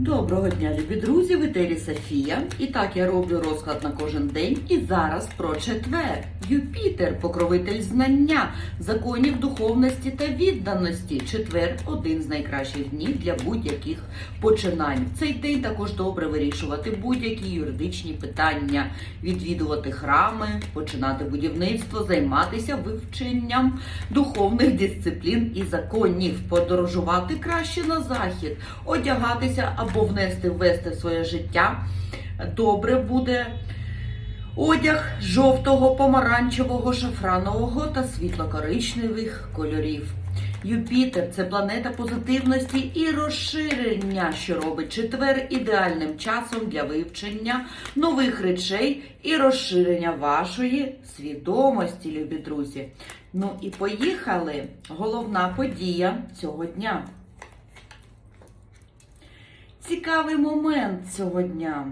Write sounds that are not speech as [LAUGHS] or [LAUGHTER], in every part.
Доброго дня, любі друзі! В етері Софія. І так я роблю розклад на кожен день. І зараз про четвер. Юпітер, покровитель знання, законів духовності та відданості. Четвер один з найкращих днів для будь-яких починань. В цей день також добре вирішувати будь-які юридичні питання, відвідувати храми, починати будівництво, займатися вивченням духовних дисциплін і законів, подорожувати краще на захід, одягатися або внести ввести в своє життя. Добре буде одяг жовтого, помаранчевого, шафранового та світло-коричневих кольорів. Юпітер це планета позитивності і розширення, що робить четвер ідеальним часом для вивчення нових речей і розширення вашої свідомості, любі друзі. Ну і поїхали. Головна подія цього дня. Цікавий момент цього дня.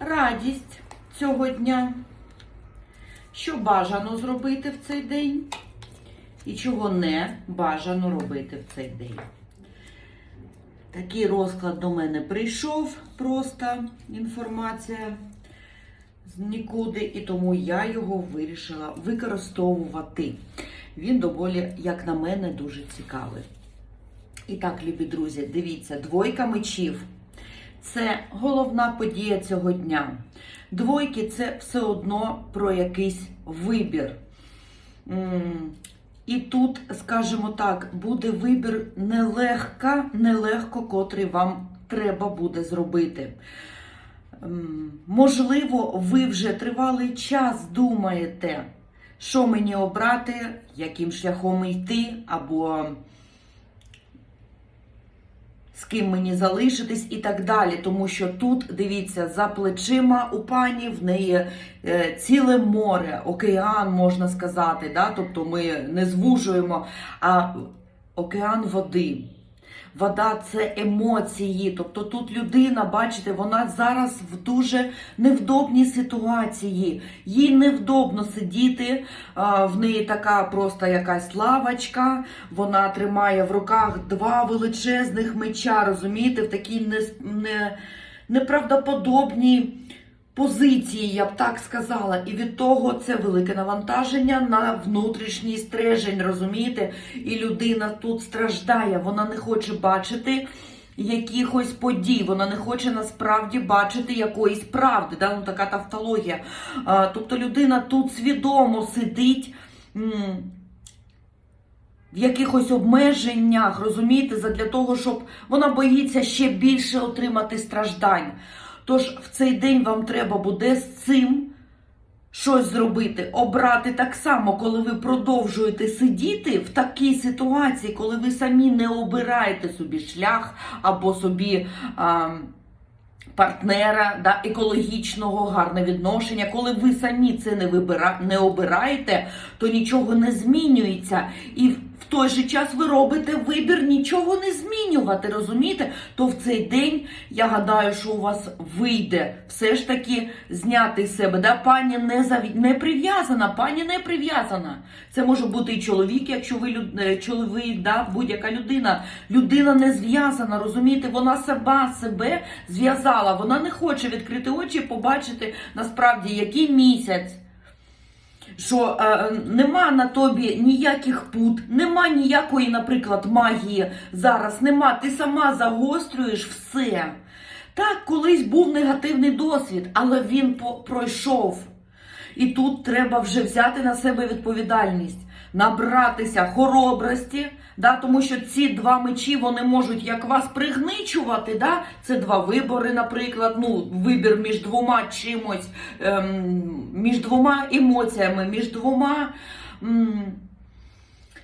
Радість цього дня. Що бажано зробити в цей день? І чого не бажано робити в цей день. Такий розклад до мене прийшов, просто інформація з нікуди, і тому я його вирішила використовувати. Він доволі, як на мене, дуже цікавий. І так, любі друзі, дивіться, двойка мечів це головна подія цього дня. Двойки це все одно про якийсь вибір. І тут, скажімо так, буде вибір нелегка, нелегко, котрий вам треба буде зробити. Можливо, ви вже тривалий час думаєте, що мені обрати, яким шляхом йти, або з ким мені залишитись і так далі. Тому що тут, дивіться, за плечима у пані в неї е, ціле море, океан, можна сказати. Да? Тобто ми не звужуємо, а океан води. Вода це емоції. Тобто тут людина, бачите, вона зараз в дуже невдобній ситуації. Їй невдобно сидіти. В неї така просто якась лавочка. Вона тримає в руках два величезних меча, розумієте, в такій не, не, неправдоподобній позиції, я б так сказала. І від того це велике навантаження на внутрішній стрежень, розумієте? І людина тут страждає, вона не хоче бачити. Якихось подій, вона не хоче насправді бачити якоїсь правди, да? ну, така тавтологія. А, тобто людина тут свідомо сидить м, в якихось обмеженнях, розумієте, задля того, щоб вона боїться ще більше отримати страждань. Тож в цей день вам треба буде з цим щось зробити, обрати так само, коли ви продовжуєте сидіти в такій ситуації, коли ви самі не обираєте собі шлях або собі. А, Партнера да, екологічного, гарне відношення. Коли ви самі це не вибира, не обираєте, то нічого не змінюється. І в той же час ви робите вибір нічого не змінювати, розумієте? То в цей день я гадаю, що у вас вийде все ж таки зняти з себе. Да? Пані не заві... не прив'язана, пані не прив'язана. Це може бути і чоловік, якщо ви люд... е, чоловік, да? будь-яка людина. Людина не зв'язана, розумієте? Вона себе себе зв'язала. Вона не хоче відкрити очі, побачити насправді який місяць що е, нема на тобі ніяких пут, нема ніякої, наприклад, магії зараз. Нема. Ти сама загострюєш все. Так, колись був негативний досвід, але він пройшов. І тут треба вже взяти на себе відповідальність, набратися хоробрості, да, тому що ці два мечі вони можуть як вас пригничувати. Да? Це два вибори, наприклад, ну, вибір між двома чимось, ем, між двома емоціями, між двома м,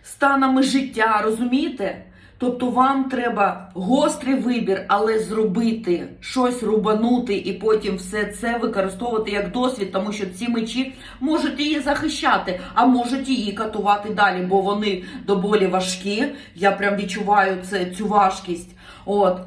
станами життя, розумієте? Тобто вам треба гострий вибір, але зробити щось рубанути і потім все це використовувати як досвід, тому що ці мечі можуть її захищати, а можуть її катувати далі, бо вони доволі важкі. Я прям відчуваю це, цю важкість. От.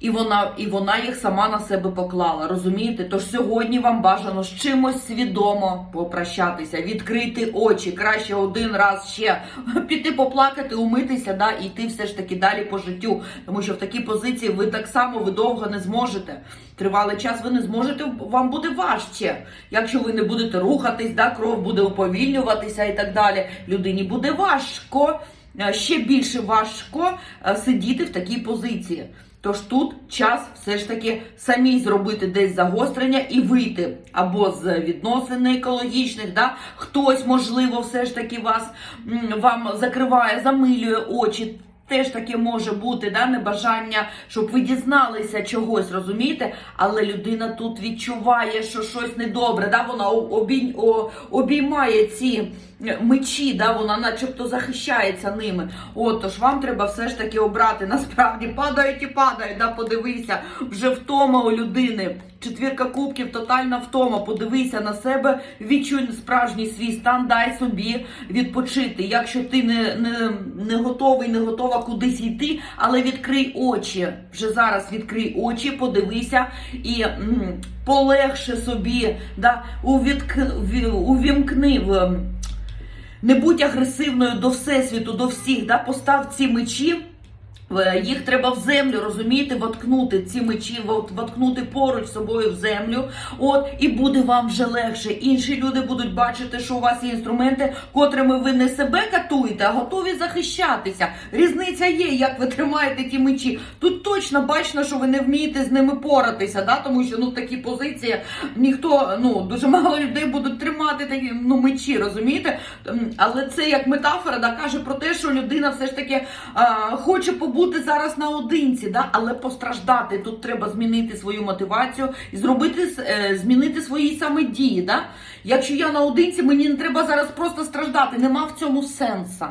І вона, і вона їх сама на себе поклала, розумієте? Тож сьогодні вам бажано з чимось свідомо попрощатися, відкрити очі, краще один раз ще [LAUGHS] піти поплакати, умитися, да, і йти все ж таки далі по життю. Тому що в такій позиції ви так само ви довго не зможете. Тривалий час ви не зможете, вам буде важче. Якщо ви не будете рухатись, да, кров буде уповільнюватися і так далі. Людині буде важко, е, ще більше важко е, сидіти в такій позиції. Тож тут час все ж таки самій зробити десь загострення і вийти або з відносин екологічних, да? хтось, можливо, все ж таки вас вам закриває, замилює очі. Теж таке може бути, да, небажання, щоб ви дізналися чогось, розумієте? Але людина тут відчуває, що щось недобре, да, вона обій, обіймає ці мечі, да, вона начебто захищається ними. От, вам треба все ж таки обрати. Насправді падають і падають, да, подивися, вже втома у людини. Четвірка кубків, тотальна втома. Подивися на себе, відчуй справжній свій стан, дай собі відпочити. Якщо ти не, не, не готовий, не готова кудись йти, але відкрий очі. Вже зараз відкрий очі, подивися і м, полегше собі, да, увідк, увімкни в. Не будь агресивною до всесвіту, до всіх, да? постав ці мечі. Е, Їх треба в землю, розумієте, воткнути ці мечі, воткнути поруч з собою в землю. От і буде вам вже легше. Інші люди будуть бачити, що у вас є інструменти, котрими ви не себе катуєте, а готові захищатися. Різниця є, як ви тримаєте ті мечі. Тут точно бачно, що ви не вмієте з ними поратися, да? тому що ну такі позиції ніхто, ну дуже мало людей будуть тримати такі ну мечі, розумієте? Але це як метафора, да, каже про те, що людина все ж таки а, хоче побути зараз наодинці, да, але постраждати. Тут треба змінити свою мотивацію і зробити е, змінити свої саме дії. Да? Якщо я наодинці, мені не треба зараз просто страждати. Нема в цьому сенса.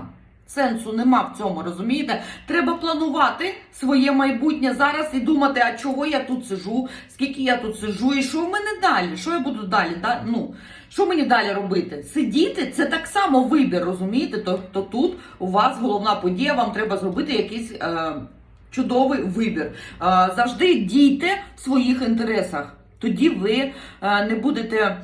Сенсу нема в цьому, розумієте? Треба планувати своє майбутнє зараз і думати, а чого я тут сижу, скільки я тут сижу, і що в мене далі? Що я буду далі? Да? Ну, що мені далі робити? Сидіти це так само вибір, розумієте? То, то тут у вас головна подія, вам треба зробити якийсь е, чудовий вибір. Е, завжди дійте в своїх інтересах. Тоді ви е, не будете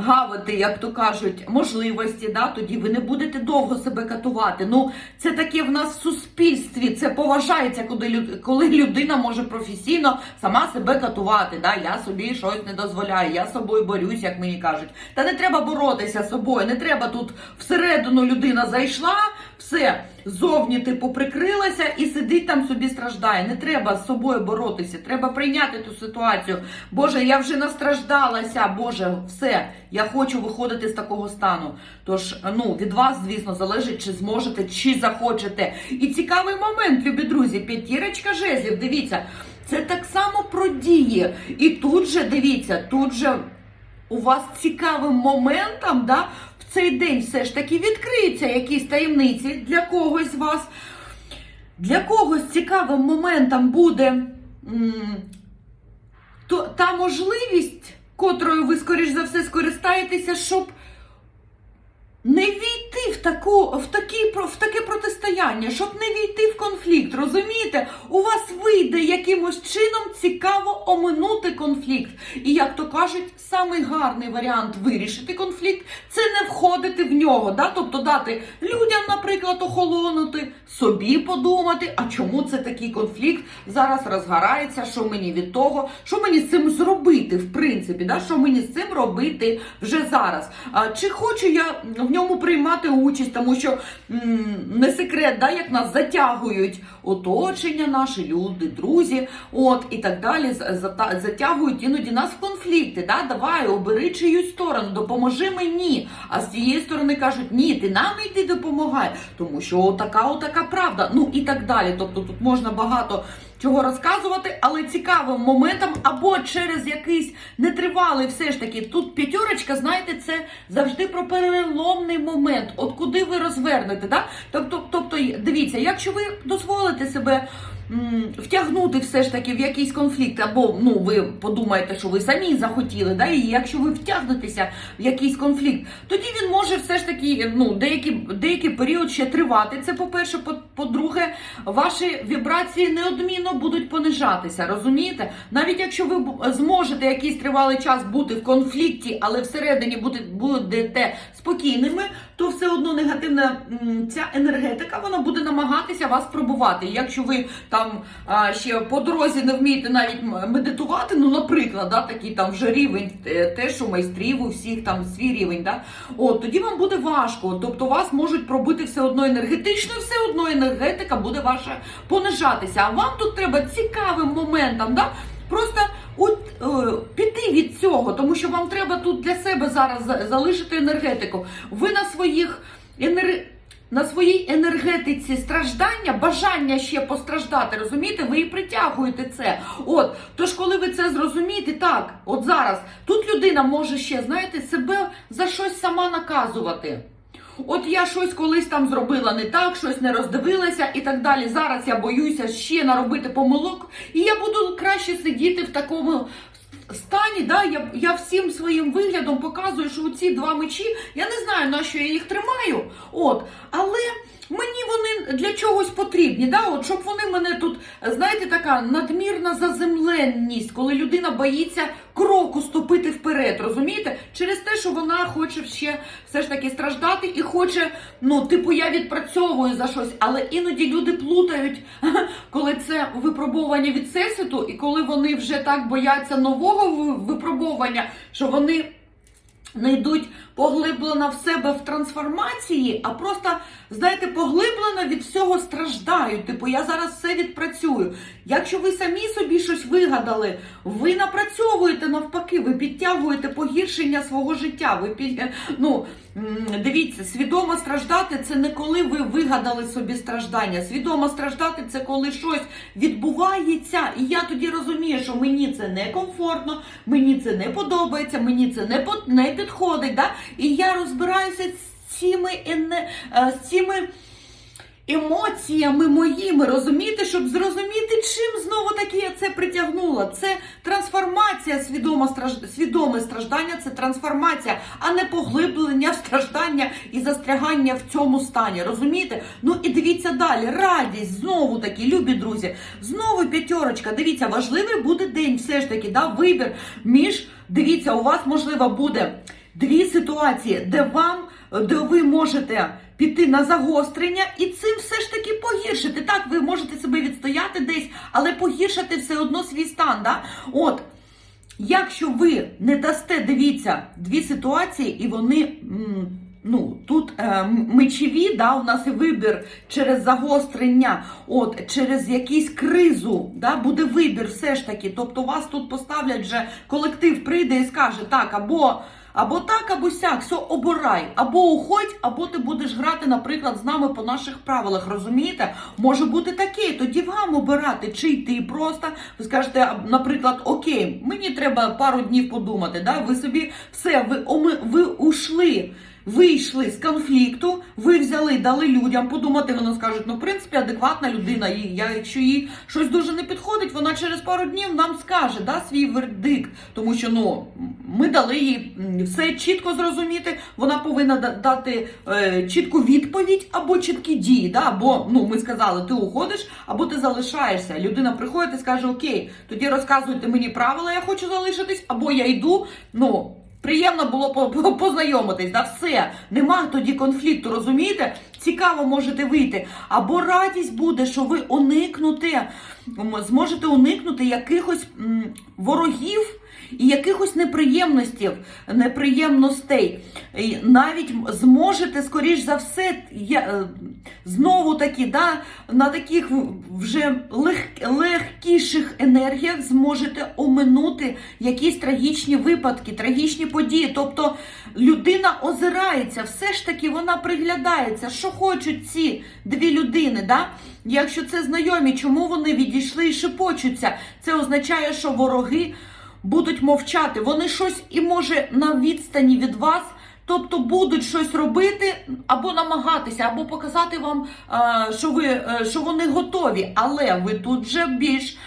гавити, як то кажуть, можливості, да? тоді ви не будете довго себе катувати. Ну, це таке в нас в суспільстві, це поважається, коли, коли людина може професійно сама себе катувати. Да? Я собі щось не дозволяю, я собою борюсь, як мені кажуть. Та не треба боротися з собою, не треба тут всередину людина зайшла, все, зовні типу прикрилася і сидить там собі страждає. Не треба з собою боротися, треба прийняти ту ситуацію. Боже, я вже настраждалася, Боже, все, я хочу виходити з такого стану. Тож, ну, від вас, звісно, залежить, чи зможете, чи захочете. І цікавий момент, любі друзі, п'ятірочка жезлів, дивіться, це так само про дії. І тут же, дивіться, тут же у вас цікавим моментом, да, цей день все ж таки відкриються якісь таємниці для когось з вас. Для когось цікавим моментом буде та можливість, котрою ви, скоріш за все, скористаєтеся, щоб не війти в таку, в, такі, в таке протистояння, щоб не війти в конфлікт. Розумієте? У вас вийде якимось чином цікаво оминути конфлікт. І як то кажуть, самий гарний варіант вирішити конфлікт це не входити в нього. Да? Тобто дати людям, наприклад, охолонути, собі подумати, а чому це такий конфлікт зараз розгорається, що мені від того, що мені з цим зробити, в принципі, да? що мені з цим робити вже зараз. А, чи хочу я ньому приймати участь, тому що м, не секрет, да, як нас затягують оточення, наші люди, друзі, от і так далі. Затягують іноді нас в конфлікти. Да? Давай, обери чиюсь сторону, допоможи мені. А з цієї сторони кажуть, ні, ти нам йди допомагай, тому що отака, отака правда. Ну і так далі. Тобто тут можна багато чого розказувати, але цікавим моментом або через якийсь нетривалий, все ж таки, тут п'ятерочка, знаєте, це завжди про переломний момент. От куди ви розвернете, да? Тобто, тобто, дивіться, якщо ви дозволите себе втягнути все ж таки в якийсь конфлікт, або ну ви подумаєте, що ви самі захотіли, да, і якщо ви втягнетеся в якийсь конфлікт, тоді він може все ж таки ну деякий, деякий період ще тривати. Це по-перше, по- по-друге, ваші вібрації неодмінно будуть понижатися. Розумієте? Навіть якщо ви зможете якийсь тривалий час бути в конфлікті, але всередині будете спокійними, то все одно негативна ця енергетика вона буде намагатися вас пробувати. Якщо ви там а, ще по дорозі не вмієте навіть медитувати, ну, наприклад, да, такий там вже рівень, те, що майстрів у всіх там свій рівень, да, от тоді вам буде важко. Тобто вас можуть пробити все одно енергетично, все одно енергетика буде ваша понижатися. А вам тут треба цікавим моментом, да, Просто от е, піти від цього, тому що вам треба тут для себе зараз залишити енергетику. Ви на своїх енер... на своїй енергетиці страждання, бажання ще постраждати, розумієте? Ви і притягуєте це. От, тож, коли ви це зрозумієте, так, от зараз тут людина може ще, знаєте, себе за щось сама наказувати. От я щось колись там зробила не так, щось не роздивилася і так далі. Зараз я боюся ще наробити помилок, і я буду краще сидіти в такому стані. Да? Я, я всім своїм виглядом показую, що ці два мечі, я не знаю, на що я їх тримаю. От, але. Мені вони для чогось потрібні, да? От щоб вони мене тут, знаєте, така надмірна заземленність, коли людина боїться кроку ступити вперед, розумієте? Через те, що вона хоче ще все ж таки страждати і хоче, ну, типу, я відпрацьовую за щось, але іноді люди плутають, [LAUGHS] коли це випробування від всесвіту, і коли вони вже так бояться нового ви- випробування, що вони не йдуть поглиблено в себе в трансформації, а просто, знаєте, поглиблено від всього страждають. Типу, я зараз все відпрацюю. Якщо ви самі собі щось вигадали, ви напрацьовуєте навпаки, ви підтягуєте погіршення свого життя. Ви під... ну, дивіться, свідомо страждати це не коли ви вигадали собі страждання. Свідомо страждати це коли щось відбувається, і я тоді розумію, що мені це некомфортно, мені це не подобається, мені це не, не підходить. Да? І я розбираюся з цими, е, з цими емоціями моїми, розумієте, щоб зрозуміти, чим знову таки я це притягнула. Це трансформація, свідоме, страж... свідоме страждання, це трансформація, а не поглиблення в страждання і застрягання в цьому стані. Розумієте? Ну і дивіться далі. Радість, знову таки, любі друзі, знову п'ятерочка. Дивіться, важливий буде день, все ж таки, да, вибір між. Дивіться, у вас можливо буде дві ситуації, де вам, де ви можете піти на загострення і цим все ж таки погіршити. Так, ви можете себе відстояти десь, але погіршити все одно свій стан. Да? От. Якщо ви не дасте, дивіться, дві ситуації, і вони. Ну, тут е, м- мечові, да, у нас і вибір через загострення, от, через якусь кризу, да, буде вибір все ж таки. Тобто вас тут поставлять вже колектив прийде і скаже, так, або, або так, або сяк, все, обирай, або уходь, або ти будеш грати, наприклад, з нами по наших правилах. Розумієте? Може бути таке, тоді вам обирати, чи йти просто. Ви скажете, наприклад, окей, мені треба пару днів подумати. Да? Ви собі все, ви, ви ушли. Вийшли з конфлікту, ви взяли, дали людям подумати. Вони скажуть, ну в принципі, адекватна людина. І я, якщо їй щось дуже не підходить, вона через пару днів нам скаже да, свій вердикт. Тому що ну ми дали їй все чітко зрозуміти. Вона повинна дати е, чітку відповідь або чіткі дії. Да? Або ну ми сказали, ти уходиш, або ти залишаєшся. Людина приходить і скаже: Окей, тоді розказуйте мені правила, я хочу залишитись, або я йду. Ну. Приємно було по- по- познайомитись, да все. Нема тоді конфлікту, розумієте? Цікаво можете вийти. Або радість буде, що ви уникнути, зможете уникнути якихось ворогів і якихось неприємностей, неприємностей. І навіть зможете, скоріш за все, я, е, знову таки, да, на таких вже лег, легкіших енергіях зможете оминути якісь трагічні випадки, трагічні події. Тобто людина озирається, все ж таки вона приглядається, що хочуть ці дві людини. Да? Якщо це знайомі, чому вони відійшли і шепочуться? Це означає, що вороги будуть мовчати. Вони щось і може на відстані від вас тобто будуть щось робити або намагатися, або показати вам, е, що ви е, що вони готові. Але ви тут вже більш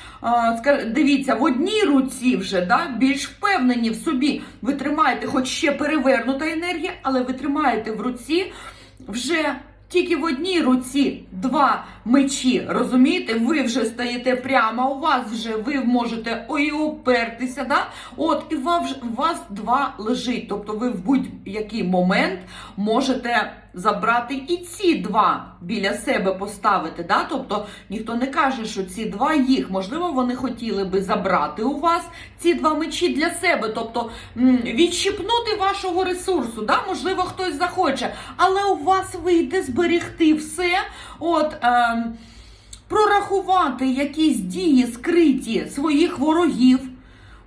е, дивіться, в одній руці вже да, більш впевнені в собі. Ви тримаєте, хоч ще перевернута енергія, але ви тримаєте в руці вже. Тільки в одній руці два мечі, розумієте? Ви вже стоїте прямо, у вас вже ви можете ой опертися, да? От, і у вас два лежить. Тобто ви в будь-який момент можете забрати і ці два біля себе поставити. Да? Тобто ніхто не каже, що ці два їх. Можливо, вони хотіли би забрати у вас ці два мечі для себе, тобто відщипнути вашого ресурсу. Да? Можливо, хтось захоче, але у вас вийде зберегти все. От. ем, прорахувати якісь дії скриті своїх ворогів.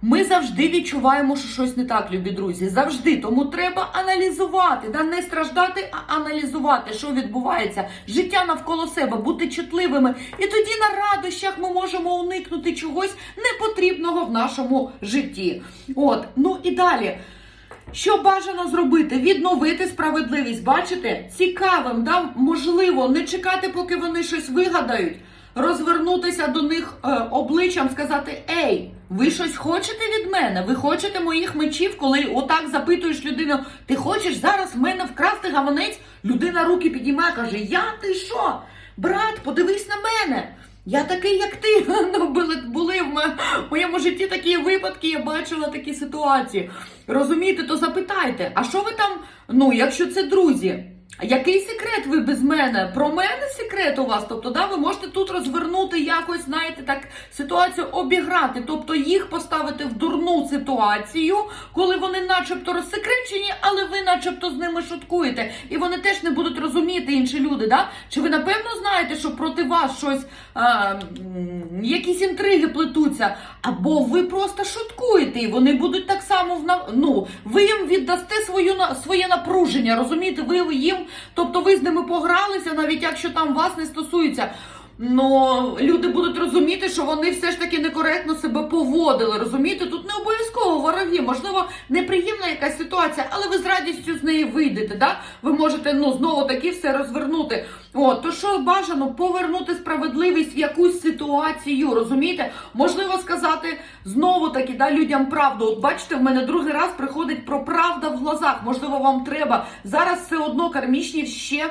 Ми завжди відчуваємо, що щось не так, любі друзі. Завжди. Тому треба аналізувати, да? не страждати, а аналізувати, що відбувається. Життя навколо себе, бути чутливими. І тоді на радощах ми можемо уникнути чогось непотрібного в нашому житті. От, ну і далі. Що бажано зробити? Відновити справедливість. Бачите? Цікавим, да? можливо, не чекати, поки вони щось вигадають, розвернутися до них е, обличчям, сказати: Ей, ви щось хочете від мене? Ви хочете моїх мечів, коли отак запитуєш людину, ти хочеш зараз в мене вкрасти гаманець? Людина руки підіймає, каже: Я ти що? Брат, подивись на мене. Я такий, як ти. [LAUGHS] Ну, були, були в моєму житті такі випадки, я бачила такі ситуації. Розумієте, то запитайте, а що ви там, ну, якщо це друзі? Який секрет ви без мене? Про мене секрет у вас? Тобто, да, ви можете тут розвернути якось, знаєте, так ситуацію обіграти, тобто їх поставити в дурну ситуацію, коли вони начебто розсекречені, але ви начебто з ними шуткуєте. І вони теж не будуть розуміти інші люди. Да? Чи ви напевно знаєте, що проти вас щось, а, якісь інтриги плетуться? Або ви просто шуткуєте, і вони будуть так само в ну, ви їм віддасте свою своє напруження, розумієте? Ви їм, тобто ви з ними погралися, навіть якщо там вас не стосується. Ну, люди будуть розуміти, що вони все ж таки некоректно себе поводили. Розумієте, тут не обов'язково вороги, можливо, неприємна якась ситуація, але ви з радістю з неї вийдете. Да? Ви можете ну знову таки все розвернути. От, то що бажано повернути справедливість в якусь ситуацію, розумієте? Можливо, сказати знову таки да, людям правду. От бачите, в мене другий раз приходить про правда в глазах. Можливо, вам треба зараз все одно кармічні ще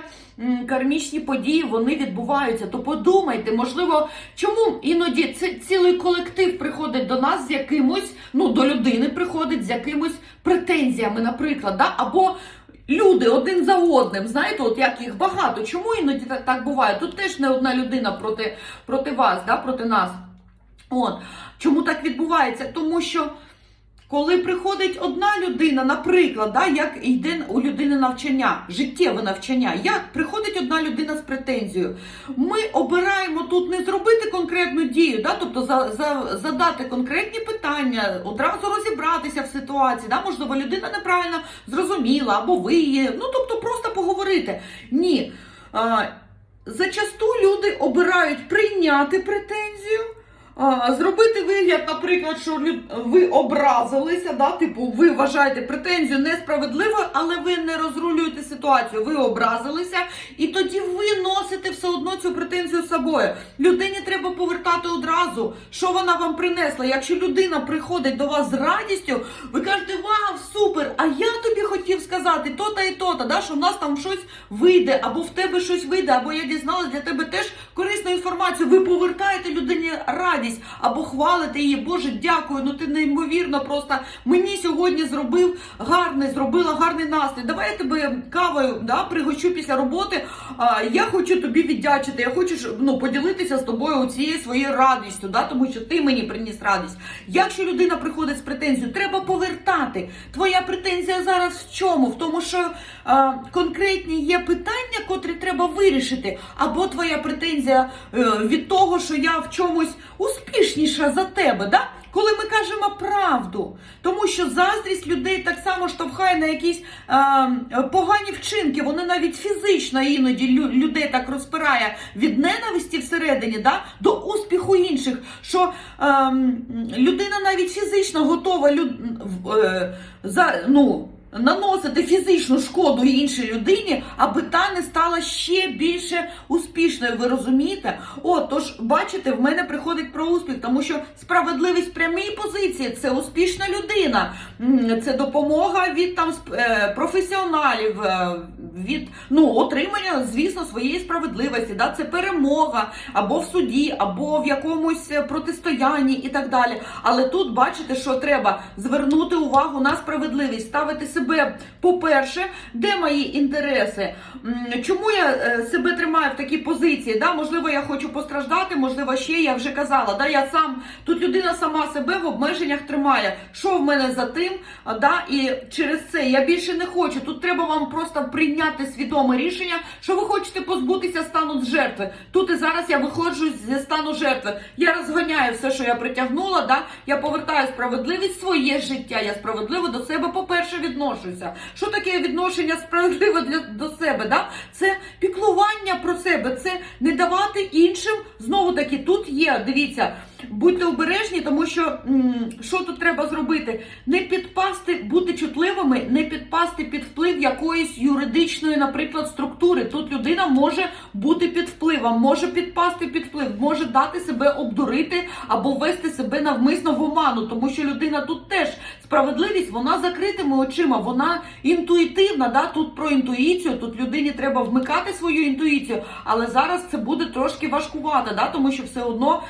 кармічні події вони відбуваються. То подумайте, можливо, чому іноді це цілий колектив приходить до нас з якимось, ну до людини приходить з якимось претензіями, наприклад, да? або. Люди один за одним, знаєте, от як їх багато. Чому іноді так, так буває? Тут теж не одна людина проти, проти вас, да, проти нас. От. Чому так відбувається? Тому що коли приходить одна людина, наприклад, да, як йде у людини навчання, життєве навчання, як приходить одна людина з претензією, ми обираємо тут не зробити конкретну дію, да, тобто за, за, задати конкретні питання, одразу розібратися в ситуації. Да, можливо, людина неправильно зрозуміла, або ви її, ну тобто просто поговорити. Ні. А, зачасту люди обирають прийняти претензію. Зробити вигляд, наприклад, що ви образилися, да? типу, ви вважаєте претензію несправедливою, але ви не розрулюєте ситуацію. Ви образилися, і тоді ви носите все одно цю претензію з собою. Людині треба повертати одразу, що вона вам принесла. Якщо людина приходить до вас з радістю, ви кажете, вау, супер! А я тобі хотів сказати то-та і то-та, да, що в нас там щось вийде, або в тебе щось вийде, або я дізналась для тебе теж корисну інформацію. Ви повертаєте людині радість або хвалите її. Боже, дякую, ну ти неймовірно просто мені сьогодні зробив гарний, зробила гарний настрій. Давай я тебе кавою да, пригощу після роботи. А, я хочу тобі віддячити. Я хочу ну, поділитися з тобою цією своєю радістю, да, тому що ти мені приніс радість. Якщо людина приходить з претензією, треба повертати. Твоя претензія зараз в чому? В тому, що а, конкретні є питання, котрі треба вирішити, або твоя претензія е, від того, що я в чомусь успішніша за тебе. Да? Коли ми кажемо правду, тому що заздрість людей так само штовхає на якісь е, погані вчинки, вони навіть фізично іноді людей так розпирає від ненависті всередині да, до успіху інших, що е, людина навіть фізично готова люд, е, за, ну, наносити фізичну шкоду іншій людині, аби та не стала ще більше успішною. Ви розумієте? О, тож бачите, в мене приходить про успіх, тому що справедливість прямій позиції це успішна людина, це допомога від там е, професіоналів, е, від ну отримання, звісно, своєї справедливості. Да? Це перемога або в суді, або в якомусь е, протистоянні і так далі. Але тут бачите, що треба звернути увагу на справедливість, ставити себе, по-перше, де мої інтереси? Чому я е, себе тримаю в такій позиції? Да? Можливо, я хочу постраждати, можливо, ще я вже казала. Да? Я сам тут людина сама себе в обмеженнях тримає. Що в мене за тим? Да? І через це я більше не хочу. Тут треба вам просто прийняти свідоме рішення, що ви хочете позбутися стану жертви. Тут і зараз я виходжу зі стану жертви. Я розганяю все, що я притягнула. Да? Я повертаю справедливість своє життя. Я справедливо до себе, по-перше, відношуся. Що таке відношення справедливе для до себе? Да? Це піклування про себе, це не давати іншим. Знову таки, тут є, дивіться. Будьте обережні, тому що що тут треба зробити? Не підпасти, бути чутливими, не підпасти під вплив якоїсь юридичної, наприклад, структури. Тут людина може бути під впливом, може підпасти під вплив, може дати себе обдурити або вести себе навмисно в оману, тому що людина тут теж справедливість, вона закритими очима, вона інтуїтивна. Да? Тут про інтуїцію, тут людині треба вмикати свою інтуїцію, але зараз це буде трошки важкувато, да? тому що все одно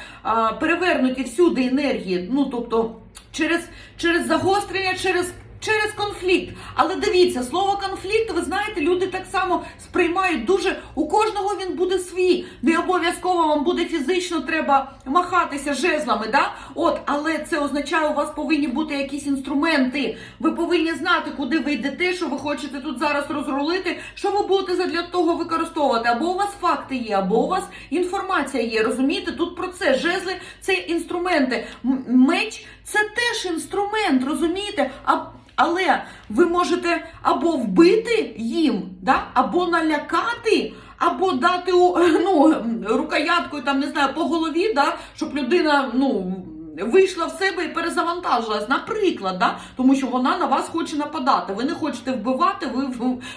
перевернуті всюди енергії. Ну тобто через, через загострення, через. Через конфлікт, але дивіться, слово конфлікт, ви знаєте, люди так само сприймають дуже. У кожного він буде свій. Не обов'язково вам буде фізично треба махатися жезлами, да? От, але це означає, у вас повинні бути якісь інструменти. Ви повинні знати, куди ви йдете, що ви хочете тут зараз розрулити, що ви будете задля того використовувати. Або у вас факти є, або у вас інформація є. Розумієте, тут про це жезли це інструменти. Меч це теж інструмент, розумієте? А але ви можете або вбити їм, да? або налякати, або дати [LAUGHS] ну, рукояткою, там не знаю, по голові, да? щоб людина ну, вийшла в себе і перезавантажилась. Наприклад, да? тому що вона на вас хоче нападати. Ви не хочете вбивати, ви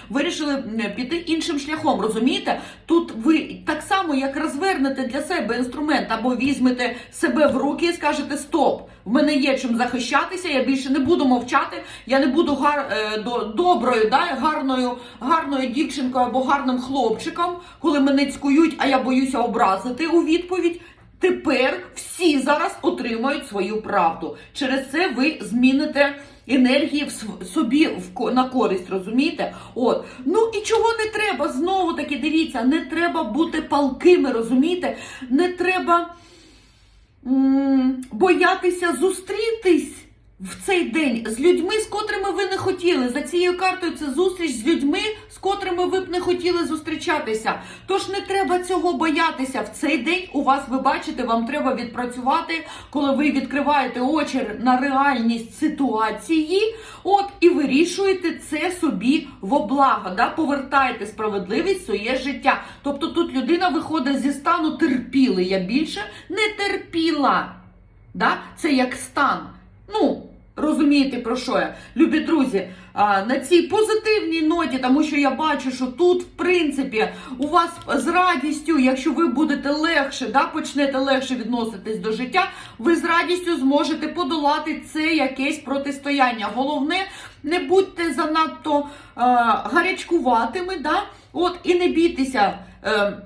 вирішили піти іншим шляхом. Розумієте? Тут ви так само, як розвернете для себе інструмент, або візьмете себе в руки і скажете Стоп! В мене є чим захищатися, я більше не буду мовчати, я не буду гар, е, до, доброю, да, гарною, гарною дівчинкою або гарним хлопчиком, коли мене цькують, а я боюся образити у відповідь. Тепер всі зараз отримають свою правду. Через це ви зміните енергії в собі в на користь, розумієте? От ну і чого не треба? Знову таки дивіться, не треба бути палкими, розумієте? Не треба м, боятися зустрітись в цей день з людьми, з котрими ви не хотіли. За цією картою це зустріч з людьми, з котрими ви б не хотіли зустрічатися. Тож не треба цього боятися. В цей день у вас, ви бачите, вам треба відпрацювати, коли ви відкриваєте очі на реальність ситуації. От і вирішуєте це собі в благо, да? повертаєте справедливість в своє життя. Тобто тут людина виходить зі стану терпіли. Я більше не терпіла. Да? Це як стан. Ну, розумієте про що я? Любі друзі, на цій позитивній ноті, тому що я бачу, що тут, в принципі, у вас з радістю, якщо ви будете легше, да, почнете легше відноситись до життя, ви з радістю зможете подолати це якесь протистояння. Головне, не будьте занадто а, гарячкуватими, да? От, і не бійтеся. Е,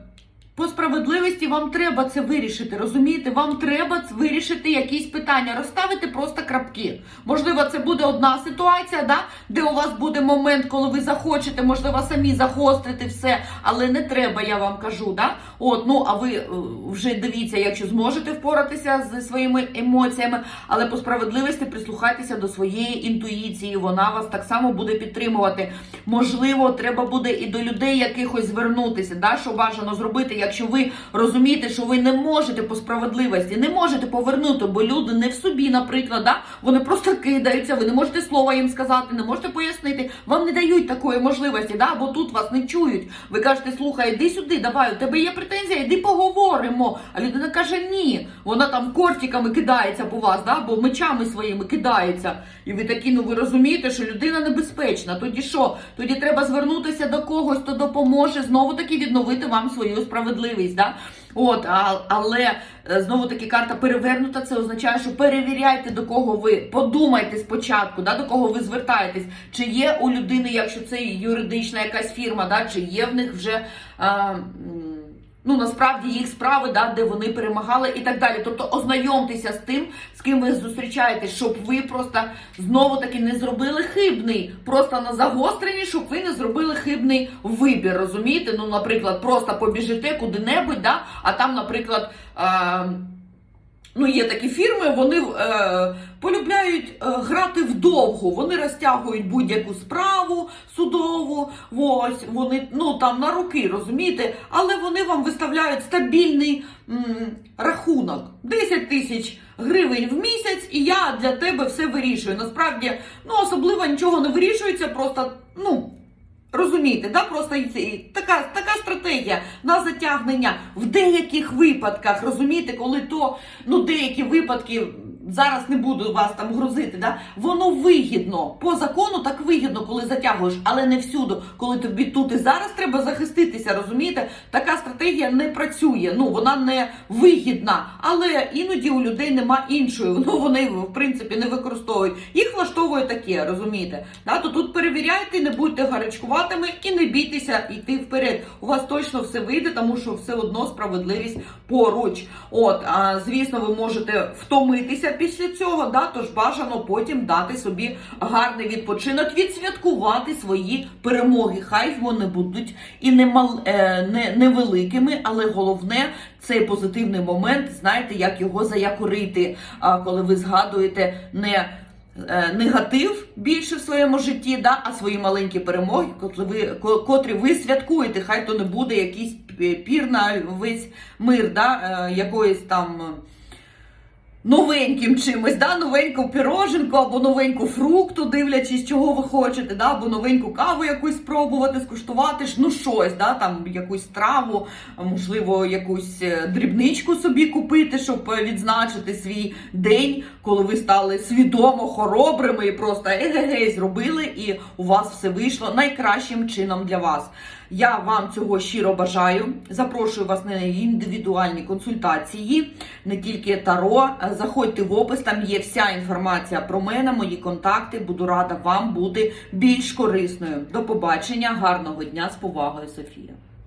по справедливості вам треба це вирішити, розумієте? Вам треба вирішити якісь питання, розставити просто крапки. Можливо, це буде одна ситуація, да? де у вас буде момент, коли ви захочете, можливо, самі загострити все, але не треба, я вам кажу. Да? От, ну а ви е, вже дивіться, якщо зможете впоратися зі своїми емоціями, але по справедливості прислухайтеся до своєї інтуїції, вона вас так само буде підтримувати. Можливо, треба буде і до людей якихось звернутися, да? що бажано зробити. Якщо ви розумієте, що ви не можете по справедливості, не можете повернути, бо люди не в собі, наприклад, да? вони просто кидаються, ви не можете слова їм сказати, не можете пояснити, вам не дають такої можливості, да? бо тут вас не чують. Ви кажете, слухай, іди сюди, давай, у тебе є претензія, іди поговоримо. А людина каже, ні. Вона там кортиками кидається по вас, да? бо мечами своїми кидається. І ви такі, ну ви розумієте, що людина небезпечна. Тоді що? Тоді треба звернутися до когось, хто допоможе знову таки відновити вам свою справедливість. Да? От, але е, знову таки карта перевернута. Це означає, що перевіряйте до кого ви подумайте спочатку, да, до кого ви звертаєтесь, чи є у людини, якщо це юридична якась фірма, да, чи є в них вже. А, Ну, насправді їх справи, да, де вони перемагали і так далі. Тобто ознайомтеся з тим, з ким ви зустрічаєтесь, щоб ви просто знову таки не зробили хибний, просто на загостренні, щоб ви не зробили хибний вибір. Розумієте? Ну, наприклад, просто побіжите куди-небудь, да, а там, наприклад. А, Ну, є такі фірми, вони е, полюбляють е, грати вдовго. Вони розтягують будь-яку справу судову. Ось вони ну там на роки, розумієте, але вони вам виставляють стабільний м, рахунок 10 тисяч гривень в місяць, і я для тебе все вирішую. Насправді, ну особливо нічого не вирішується, просто ну. Розумієте, да? просто така, така стратегія на затягнення в деяких випадках, розумієте, коли то ну деякі випадки. Зараз не буду вас там грузити, да? воно вигідно. По закону так вигідно, коли затягуєш, але не всюди. Коли тобі тут і зараз треба захиститися, розумієте? Така стратегія не працює. Ну вона не вигідна. Але іноді у людей нема іншої. [LAUGHS] Ну вони в принципі не використовують. Їх влаштовує таке, розумієте? Да? То тут перевіряйте, не будьте гарячкуватими і не бійтеся йти вперед. У вас точно все вийде, тому що все одно справедливість поруч. От, а звісно, ви можете втомитися після цього, да? тож бажано потім дати собі гарний відпочинок, відсвяткувати свої перемоги. Хай вони будуть і не мал, е, не, невеликими, але головне цей позитивний момент, знаєте, як його заякорити, коли ви згадуєте не. е, Негатив більше в своєму житті, да, а свої маленькі перемоги, котрі ви, котрі ви святкуєте. Хай то не буде якийсь пір на весь мир, да, е, якоїсь там новеньким чимось, да, новеньку піроженку або новеньку фрукту, дивлячись, чого ви хочете, да, або новеньку каву якусь спробувати, скуштувати, ж, ну щось, да, там якусь траву, можливо, якусь е, дрібничку собі купити, щоб е, відзначити свій день, коли ви стали свідомо хоробрими і просто егегей зробили, і у вас все вийшло найкращим чином для вас. Я вам цього щиро бажаю. Запрошую вас на індивідуальні консультації, не тільки таро. Заходьте в опис, там є вся інформація про мене, мої контакти. Буду рада вам бути більш корисною. До побачення, гарного дня з повагою, Софія.